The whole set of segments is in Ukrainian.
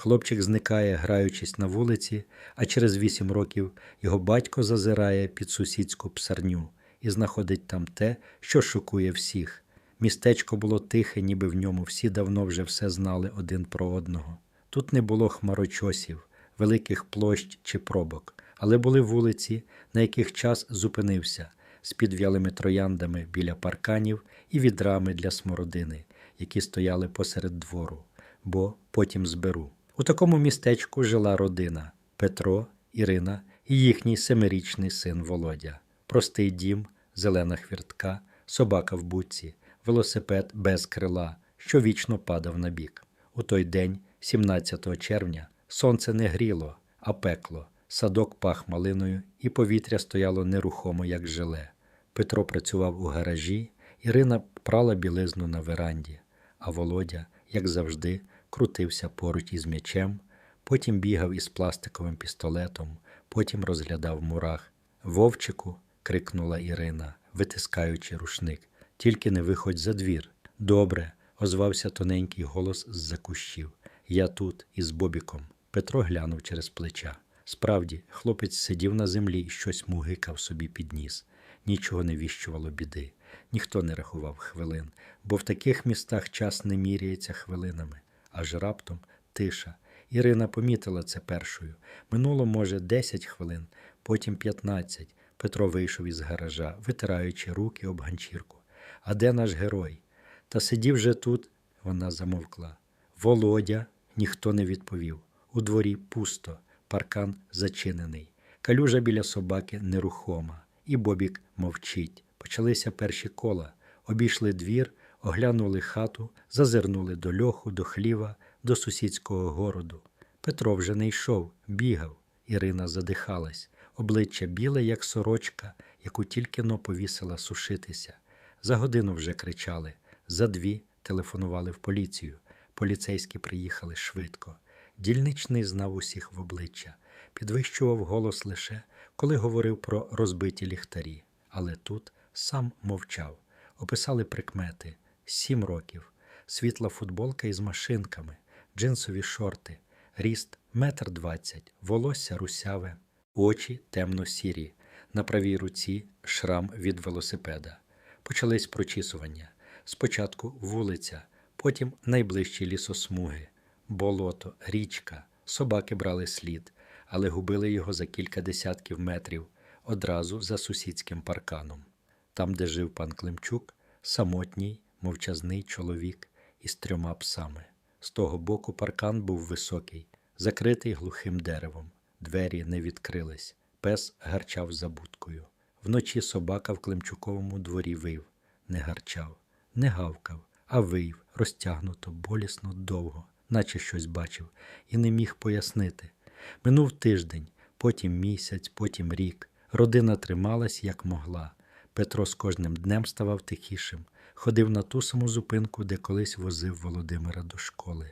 Хлопчик зникає, граючись на вулиці, а через вісім років його батько зазирає під сусідську псарню і знаходить там те, що шокує всіх. Містечко було тихе, ніби в ньому всі давно вже все знали один про одного. Тут не було хмарочосів, великих площ чи пробок, але були вулиці, на яких час зупинився з підв'ялими трояндами біля парканів і відрами для смородини, які стояли посеред двору, бо потім зберу. У такому містечку жила родина Петро, Ірина і їхній семирічний син Володя. Простий дім, зелена хвіртка, собака в буці, велосипед без крила, що вічно падав на бік. У той день, 17 червня, сонце не гріло, а пекло, садок пах малиною, і повітря стояло нерухомо, як желе. Петро працював у гаражі, Ірина прала білизну на веранді, а Володя, як завжди, крутився поруч із м'ячем, потім бігав із пластиковим пістолетом, потім розглядав мурах. Вовчику, крикнула Ірина, витискаючи рушник, тільки не виходь за двір. Добре, озвався тоненький голос з-за кущів. Я тут із Бобіком. Петро глянув через плеча. Справді, хлопець сидів на землі і щось мугикав собі під ніс. Нічого не віщувало біди. Ніхто не рахував хвилин, бо в таких містах час не міряється хвилинами. Аж раптом тиша. Ірина помітила це першою. Минуло, може, 10 хвилин, потім 15. Петро вийшов із гаража, витираючи руки об ганчірку. А де наш герой? Та сидів же тут, вона замовкла. Володя ніхто не відповів. У дворі пусто, паркан зачинений. Калюжа біля собаки нерухома, і Бобік мовчить. Почалися перші кола, обійшли двір, оглянули хату, зазирнули до льоху, до хліва, до сусідського городу. Петро вже не йшов, бігав. Ірина задихалась, обличчя біле, як сорочка, яку тільки но повісила сушитися. За годину вже кричали, за дві телефонували в поліцію. Поліцейські приїхали швидко. Дільничний знав усіх в обличчя, підвищував голос лише, коли говорив про розбиті ліхтарі. Але тут сам мовчав. Описали прикмети: сім років, світла футболка із машинками, джинсові шорти, ріст метр двадцять, волосся русяве, очі темно-сірі, на правій руці шрам від велосипеда. Почались прочісування. Спочатку вулиця, потім найближчі лісосмуги, болото, річка, собаки брали слід, але губили його за кілька десятків метрів одразу за сусідським парканом. Там, де жив пан Климчук, самотній, мовчазний чоловік із трьома псами. З того боку паркан був високий, закритий глухим деревом. Двері не відкрились. Пес гарчав за будкою. Вночі собака в Климчуковому дворі вив, не гарчав, не гавкав, а вив, розтягнуто, болісно, довго, наче щось бачив, і не міг пояснити. Минув тиждень, потім місяць, потім рік. Родина трималась, як могла. Петро з кожним днем ставав тихішим, ходив на ту саму зупинку, де колись возив Володимира до школи.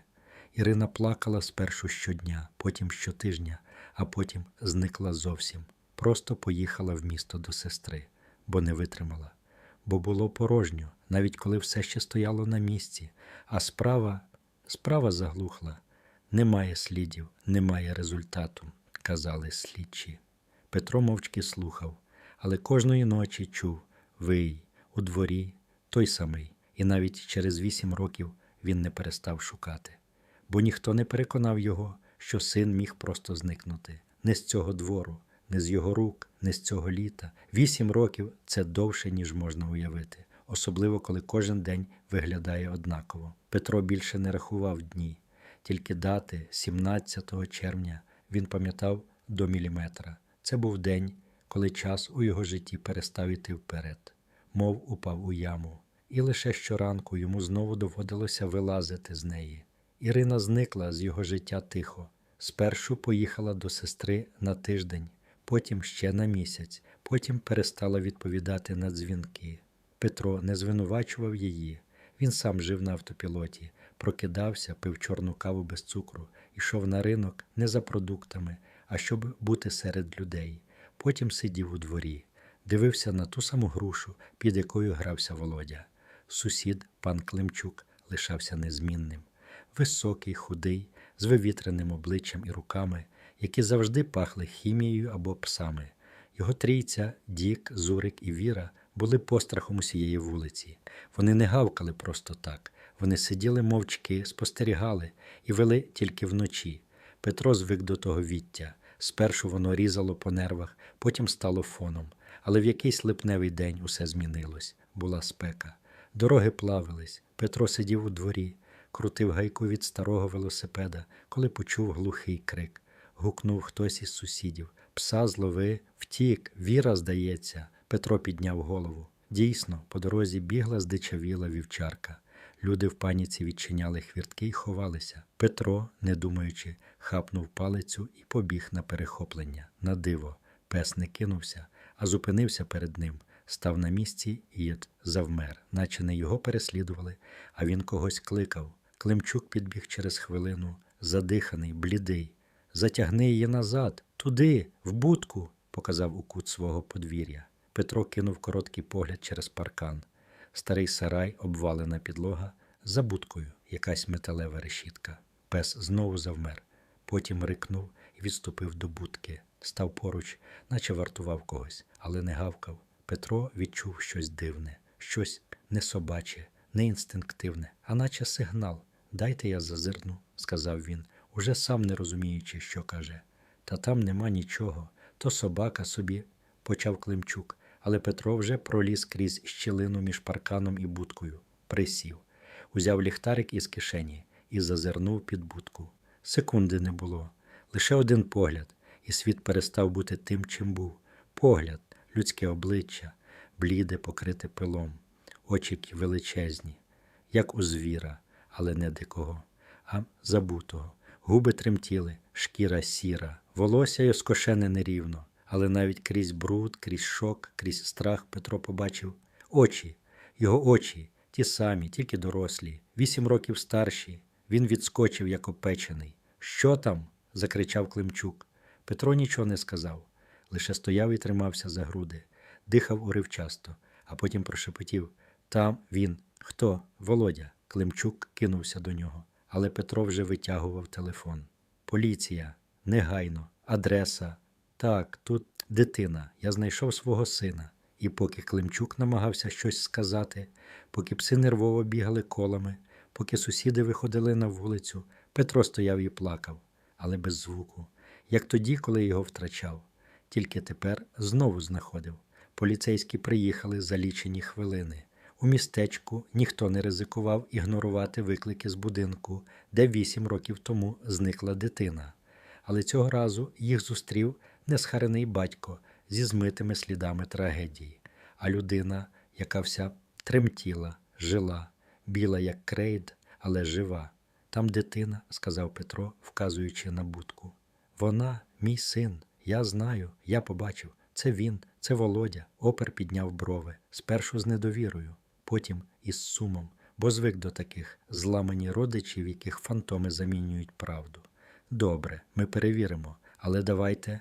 Ірина плакала спершу щодня, потім щотижня, а потім зникла зовсім. Просто поїхала в місто до сестри, бо не витримала. Бо було порожньо, навіть коли все ще стояло на місці, а справа, справа заглухла. Немає слідів, немає результату, казали слідчі. Петро мовчки слухав, але кожної ночі чув вий у дворі той самий, і навіть через вісім років він не перестав шукати, бо ніхто не переконав його, що син міг просто зникнути не з цього двору, не з його рук, не з цього літа. Вісім років це довше, ніж можна уявити, особливо коли кожен день виглядає однаково. Петро більше не рахував дні, тільки дати 17 червня він пам'ятав до міліметра. Це був день, коли час у його житті перестав іти вперед, мов упав у яму, і лише щоранку йому знову доводилося вилазити з неї. Ірина зникла з його життя тихо. Спершу поїхала до сестри на тиждень, потім ще на місяць, потім перестала відповідати на дзвінки. Петро не звинувачував її. Він сам жив на автопілоті, прокидався, пив чорну каву без цукру, йшов на ринок не за продуктами, а щоб бути серед людей. Потім сидів у дворі, дивився на ту саму грушу, під якою грався Володя. Сусід, пан Климчук, лишався незмінним. Високий, худий, з вивітреним обличчям і руками, які завжди пахли хімією або псами. Його трійця, Дік, Зурик і Віра були пострахом усієї вулиці. Вони не гавкали просто так. Вони сиділи мовчки, спостерігали і вели тільки вночі. Петро звик до того віття. Спершу воно різало по нервах, потім стало фоном. Але в якийсь липневий день усе змінилось. Була спека. Дороги плавились. Петро сидів у дворі, крутив гайку від старого велосипеда, коли почув глухий крик. Гукнув хтось із сусідів. Пса злови, втік, віра, здається. Петро підняв голову. Дійсно, по дорозі бігла здичавіла вівчарка. Люди в паніці відчиняли хвіртки й ховалися. Петро, не думаючи, хапнув палицю і побіг на перехоплення. На диво, пес не кинувся, а зупинився перед ним, став на місці і завмер, наче не його переслідували, а він когось кликав. Климчук підбіг через хвилину, задиханий, блідий. Затягни її назад, туди, в будку, показав у кут свого подвір'я. Петро кинув короткий погляд через паркан. Старий сарай, обвалена підлога, за будкою якась металева решітка. Пес знову завмер, потім рикнув і відступив до будки, став поруч, наче вартував когось, але не гавкав. Петро відчув щось дивне, щось не собаче, не інстинктивне, а наче сигнал. Дайте я зазирну, сказав він, уже сам не розуміючи, що каже. Та там нема нічого, то собака собі, почав Климчук, але Петро вже проліз крізь щілину між парканом і будкою, присів, узяв ліхтарик із кишені і зазирнув під будку. Секунди не було, лише один погляд, і світ перестав бути тим, чим був. Погляд, людське обличчя, бліде, покрите пилом, очі величезні, як у звіра, але не дикого, а забутого. Губи тремтіли, шкіра сіра, волосся й скошене нерівно, але навіть крізь бруд, крізь шок, крізь страх Петро побачив очі, його очі, ті самі, тільки дорослі, вісім років старші. Він відскочив, як опечений. Що там? закричав Климчук. Петро нічого не сказав, лише стояв і тримався за груди, дихав уривчасто, а потім прошепотів Там він. Хто? Володя. Климчук кинувся до нього, але Петро вже витягував телефон. Поліція, негайно, адреса. Так, тут дитина. Я знайшов свого сина. І поки Климчук намагався щось сказати, поки пси нервово бігали колами, поки сусіди виходили на вулицю, Петро стояв і плакав, але без звуку, як тоді, коли його втрачав. Тільки тепер знову знаходив. Поліцейські приїхали за лічені хвилини. У містечку ніхто не ризикував ігнорувати виклики з будинку, де вісім років тому зникла дитина. Але цього разу їх зустрів несхарений батько зі змитими слідами трагедії, а людина, яка вся тремтіла, жила, біла, як крейд, але жива. Там дитина, сказав Петро, вказуючи на будку. Вона, мій син, я знаю, я побачив. Це він, це Володя. Опер підняв брови, спершу з недовірою, потім із сумом, бо звик до таких зламані родичів, яких фантоми замінюють правду. Добре, ми перевіримо, але давайте.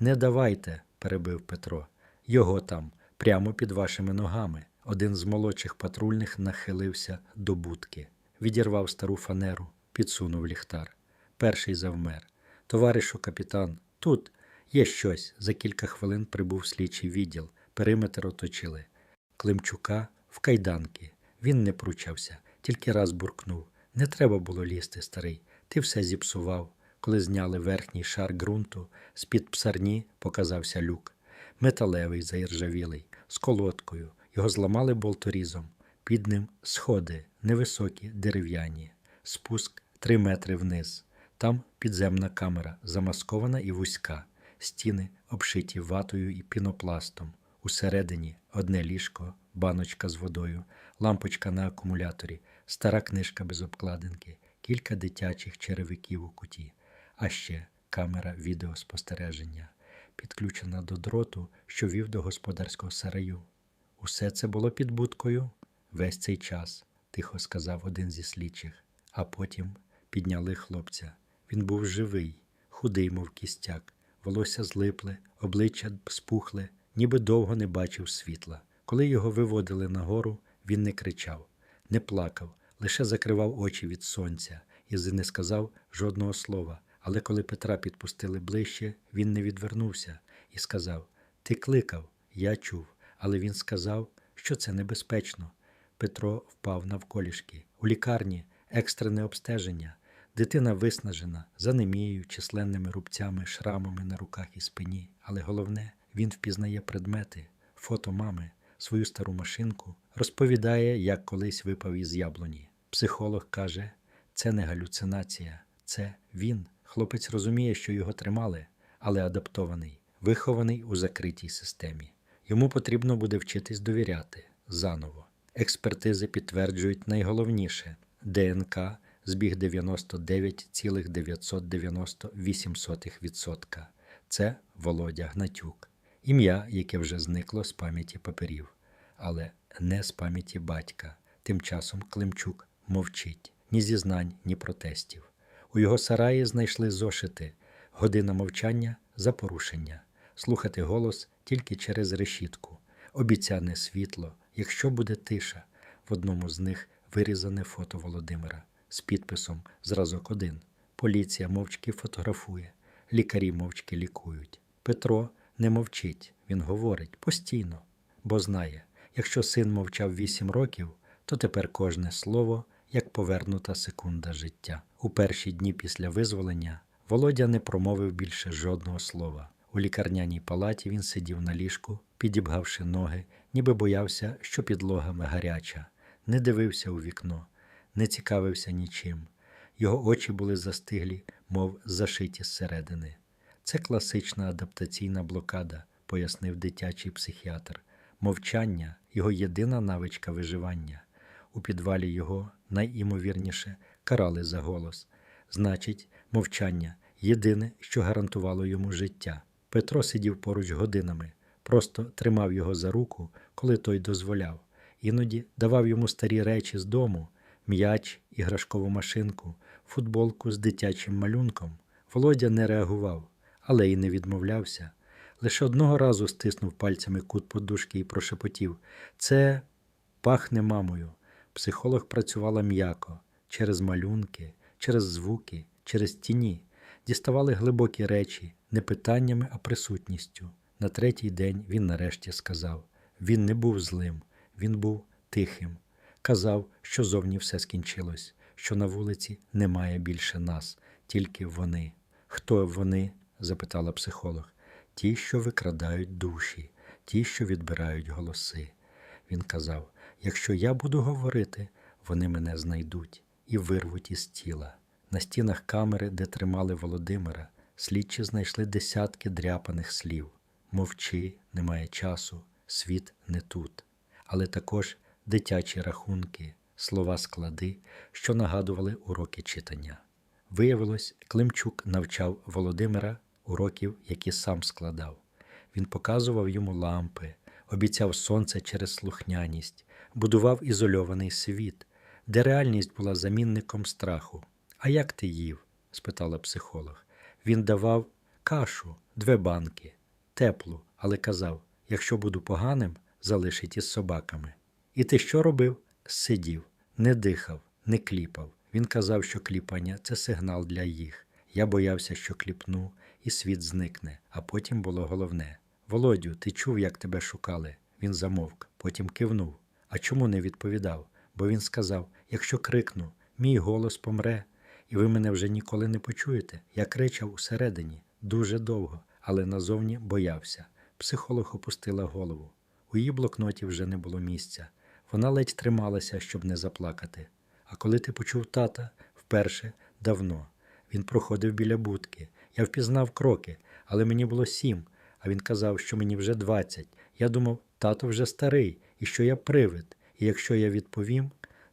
Не давайте, перебив Петро. Його там, прямо під вашими ногами. Один з молодших патрульних нахилився до будки, відірвав стару фанеру, підсунув ліхтар. Перший завмер. Товаришу капітан, тут є щось. За кілька хвилин прибув слідчий відділ. Периметр оточили. Климчука в кайданки. Він не пручався, тільки раз буркнув. Не треба було лізти, старий. Ти все зіпсував. Коли зняли верхній шар ґрунту, з-під псарні показався люк. Металевий, заіржавілий, з колодкою. Його зламали болторізом. Під ним сходи, невисокі, дерев'яні, спуск три метри вниз. Там підземна камера, замаскована і вузька, стіни обшиті ватою і пінопластом. Усередині одне ліжко, баночка з водою, лампочка на акумуляторі, стара книжка без обкладинки, кілька дитячих черевиків у куті, а ще камера відеоспостереження, підключена до дроту, що вів до господарського сараю. Усе це було під будкою весь цей час, тихо сказав один зі слідчих, а потім підняли хлопця. Він був живий, худий, мов кістяк, волосся злипле, обличчя спухле, ніби довго не бачив світла. Коли його виводили нагору, він не кричав, не плакав, лише закривав очі від сонця і не сказав жодного слова. Але коли Петра підпустили ближче, він не відвернувся і сказав: Ти кликав, я чув, але він сказав, що це небезпечно. Петро впав навколішки. У лікарні екстрене обстеження. Дитина виснажена, з анемією, численними рубцями, шрамами на руках і спині. Але головне, він впізнає предмети, фото мами, свою стару машинку, розповідає, як колись випав із яблуні. Психолог каже, це не галюцинація, це він. Хлопець розуміє, що його тримали, але адаптований, вихований у закритій системі. Йому потрібно буде вчитись довіряти заново. Експертизи підтверджують найголовніше ДНК збіг 99,998%. Це Володя Гнатюк, ім'я, яке вже зникло з пам'яті паперів, але не з пам'яті батька. Тим часом Климчук мовчить ні зізнань, ні протестів. У його сараї знайшли зошити, година мовчання за порушення, слухати голос тільки через решітку, обіцяне світло, якщо буде тиша. В одному з них вирізане фото Володимира з підписом Зразок 1. Поліція мовчки фотографує, лікарі мовчки лікують. Петро не мовчить, він говорить постійно, бо знає, якщо син мовчав 8 років, то тепер кожне слово як повернута секунда життя. У перші дні після визволення Володя не промовив більше жодного слова. У лікарняній палаті він сидів на ліжку, підібгавши ноги, ніби боявся, що підлога гаряча, не дивився у вікно, не цікавився нічим. Його очі були застиглі, мов зашиті зсередини. Це класична адаптаційна блокада, пояснив дитячий психіатр. Мовчання його єдина навичка виживання. У підвалі його найімовірніше карали за голос. Значить, мовчання єдине, що гарантувало йому життя. Петро сидів поруч годинами, просто тримав його за руку, коли той дозволяв. Іноді давав йому старі речі з дому, м'яч, іграшкову машинку, футболку з дитячим малюнком. Володя не реагував, але й не відмовлявся. Лише одного разу стиснув пальцями кут подушки і прошепотів це пахне мамою. Психолог працювала м'яко, через малюнки, через звуки, через тіні, діставали глибокі речі, не питаннями, а присутністю. На третій день він нарешті сказав: він не був злим, він був тихим. Казав, що зовні все скінчилось, що на вулиці немає більше нас, тільки вони. Хто вони? запитала психолог. Ті, що викрадають душі, ті, що відбирають голоси. Він казав: якщо я буду говорити, вони мене знайдуть і вирвуть із тіла. На стінах камери, де тримали Володимира, слідчі знайшли десятки дряпаних слів мовчи, немає часу, світ не тут, але також дитячі рахунки, слова склади, що нагадували уроки читання. Виявилось, Климчук навчав Володимира уроків, які сам складав. Він показував йому лампи, обіцяв сонце через слухняність, будував ізольований світ, де реальність була замінником страху. А як ти їв? спитала психолог. Він давав кашу, дві банки, теплу, але казав: якщо буду поганим, залишить із собаками. І ти що робив? Сидів, не дихав, не кліпав. Він казав, що кліпання це сигнал для їх. Я боявся, що кліпну, і світ зникне, а потім було головне. Володю, ти чув, як тебе шукали? Він замовк, потім кивнув. А чому не відповідав? Бо він сказав: якщо крикну, мій голос помре, і ви мене вже ніколи не почуєте. Я кричав усередині дуже довго, але назовні боявся. Психолог опустила голову. У її блокноті вже не було місця. Вона ледь трималася, щоб не заплакати. А коли ти почув тата вперше давно. Він проходив біля будки. Я впізнав кроки, але мені було сім, а він казав, що мені вже двадцять. Я думав, тато вже старий, і що я привид. І якщо я відповім,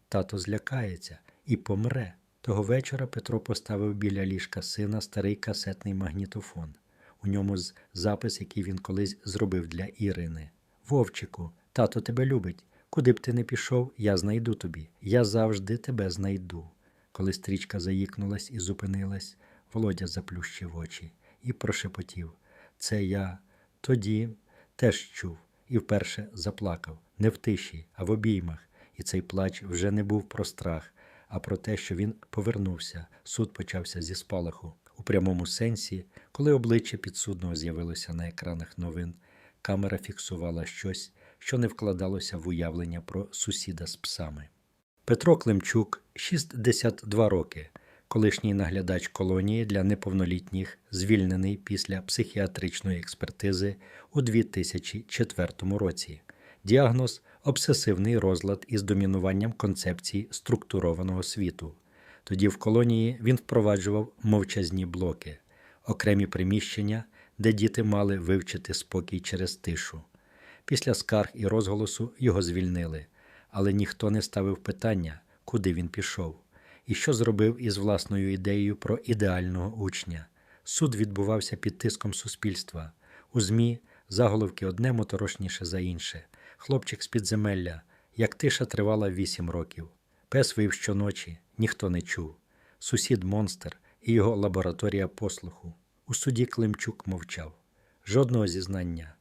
тато злякається і помре. Того вечора Петро поставив біля ліжка сина старий касетний магнітофон. У ньому запис, який він колись зробив для Ірини. Вовчику, тато тебе любить. Куди б ти не пішов, я знайду тобі. Я завжди тебе знайду. Коли стрічка заїкнулась і зупинилась, Володя заплющив очі і прошепотів Це я тоді теж чув і вперше заплакав, не в тиші, а в обіймах. І цей плач вже не був про страх, а про те, що він повернувся. Суд почався зі спалаху. У прямому сенсі, коли обличчя підсудного з'явилося на екранах новин, камера фіксувала щось, що не вкладалося в уявлення про сусіда з псами. Петро Климчук, 62 роки, колишній наглядач колонії для неповнолітніх, звільнений після психіатричної експертизи у 2004 році. Діагноз обсесивний розлад із домінуванням концепції структурованого світу. Тоді в колонії він впроваджував мовчазні блоки, окремі приміщення, де діти мали вивчити спокій через тишу. Після скарг і розголосу його звільнили, але ніхто не ставив питання, куди він пішов, і що зробив із власною ідеєю про ідеального учня. Суд відбувався під тиском суспільства. У ЗМІ заголовки одне моторошніше за інше. Хлопчик з підземелля, як тиша тривала вісім років. Пес вив щоночі, ніхто не чув. Сусід монстр і його лабораторія послуху. У суді Климчук мовчав. Жодного зізнання.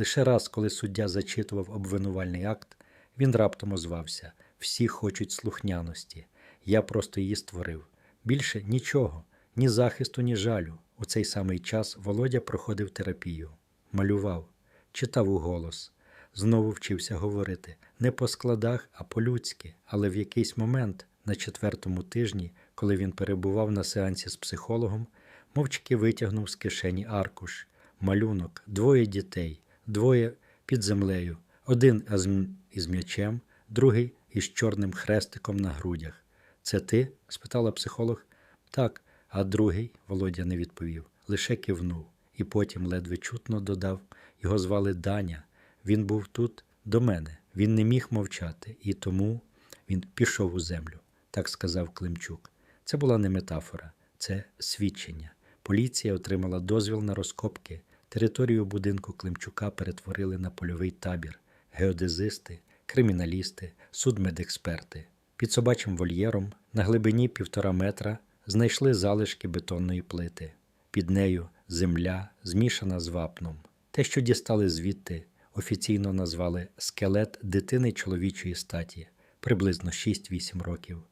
Лише раз, коли суддя зачитував обвинувальний акт, він раптом озвався: всі хочуть слухняності. Я просто її створив. Більше нічого, ні захисту, ні жалю. У цей самий час Володя проходив терапію, малював, читав у голос, знову вчився говорити не по складах, а по-людськи. Але в якийсь момент, на четвертому тижні, коли він перебував на сеансі з психологом, мовчки витягнув з кишені аркуш, малюнок, двоє дітей, двоє під землею, один із м'ячем, другий із чорним хрестиком на грудях. Це ти? спитала психолог. Так, а другий, Володя не відповів, лише кивнув, і потім ледве чутно додав його звали Даня. Він був тут до мене. Він не міг мовчати, і тому він пішов у землю, так сказав Климчук. Це була не метафора, це свідчення. Поліція отримала дозвіл на розкопки. Територію будинку Климчука перетворили на польовий табір, геодезисти, криміналісти, судмедексперти. Під собачим вольєром на глибині півтора метра знайшли залишки бетонної плити. Під нею земля, змішана з вапном. Те, що дістали звідти, офіційно назвали скелет дитини чоловічої статі, приблизно 6-8 років,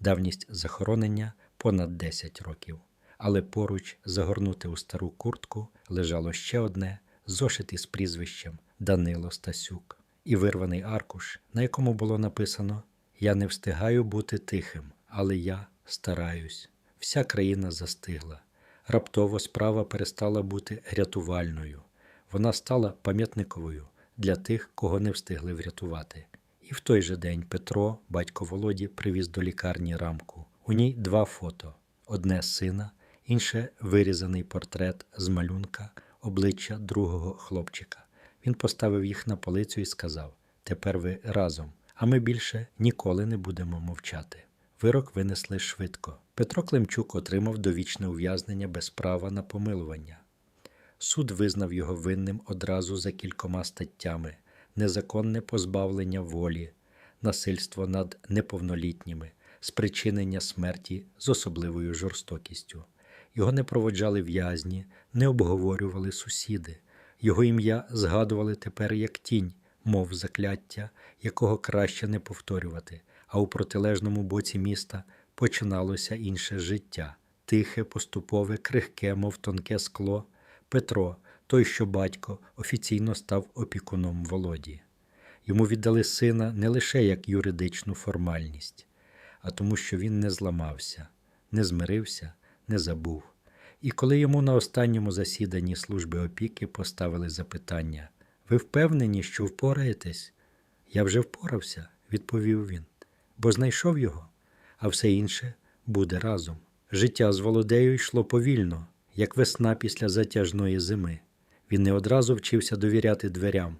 давність захоронення понад 10 років. Але поруч, загорнуте у стару куртку, лежало ще одне зошит із прізвищем Данило Стасюк і вирваний аркуш, на якому було написано Я не встигаю бути тихим, але я стараюсь. Вся країна застигла. Раптово справа перестала бути рятувальною. Вона стала пам'ятниковою для тих, кого не встигли врятувати. І в той же день Петро, батько Володі, привіз до лікарні рамку. У ній два фото: одне сина, інше вирізаний портрет з малюнка обличчя другого хлопчика. Він поставив їх на полицю і сказав: Тепер ви разом, а ми більше ніколи не будемо мовчати. Вирок винесли швидко. Петро Климчук отримав довічне ув'язнення без права на помилування. Суд визнав його винним одразу за кількома статтями: незаконне позбавлення волі, насильство над неповнолітніми, спричинення смерті з особливою жорстокістю. Його не проводжали в'язні, не обговорювали сусіди. Його ім'я згадували тепер як тінь, мов закляття, якого краще не повторювати, а у протилежному боці міста починалося інше життя тихе, поступове, крихке, мов тонке скло. Петро, той, що батько, офіційно став опікуном Володі. Йому віддали сина не лише як юридичну формальність, а тому, що він не зламався, не змирився, не забув. І коли йому на останньому засіданні служби опіки поставили запитання: Ви впевнені, що впораєтесь? Я вже впорався, відповів він, бо знайшов його, а все інше буде разом. Життя з Володею йшло повільно, як весна після затяжної зими. Він не одразу вчився довіряти дверям,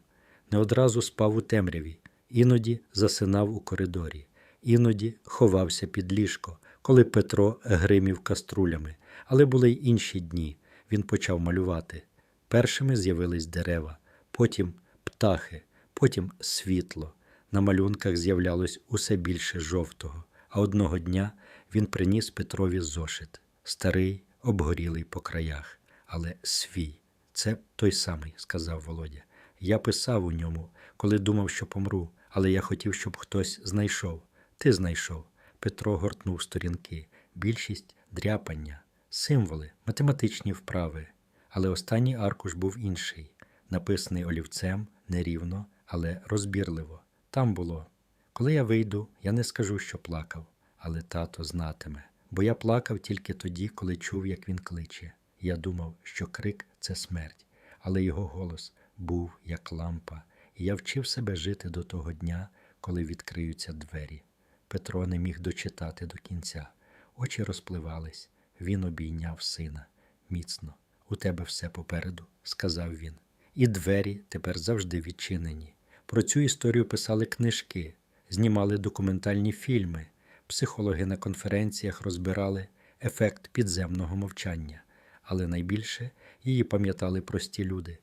не одразу спав у темряві, іноді засинав у коридорі, іноді ховався під ліжко, коли Петро гримів каструлями. Але були й інші дні. Він почав малювати. Першими з'явились дерева, потім птахи, потім світло. На малюнках з'являлось усе більше жовтого, а одного дня він приніс Петрові зошит, старий, обгорілий по краях, але свій. Це той самий, сказав Володя. Я писав у ньому, коли думав, що помру, але я хотів, щоб хтось знайшов. Ти знайшов. Петро гортнув сторінки. Більшість дряпання, символи, математичні вправи. Але останній аркуш був інший, написаний олівцем нерівно, але розбірливо. Там було. Коли я вийду, я не скажу, що плакав, але тато знатиме. Бо я плакав тільки тоді, коли чув, як він кличе. Я думав, що крик це смерть, але його голос був як лампа, і я вчив себе жити до того дня, коли відкриються двері. Петро не міг дочитати до кінця. Очі розпливались. Він обійняв сина. Міцно, у тебе все попереду, сказав він. І двері тепер завжди відчинені. Про цю історію писали книжки, знімали документальні фільми, психологи на конференціях розбирали ефект підземного мовчання, але найбільше її пам'ятали прості люди.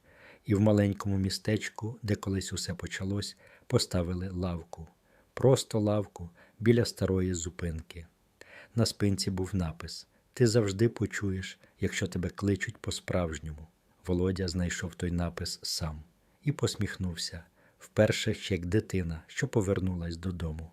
І в маленькому містечку, де колись усе почалось, поставили лавку. Просто лавку біля старої зупинки. На спинці був напис Ти завжди почуєш, якщо тебе кличуть по-справжньому. Володя знайшов той напис сам і посміхнувся, вперше ще як дитина, що повернулась додому.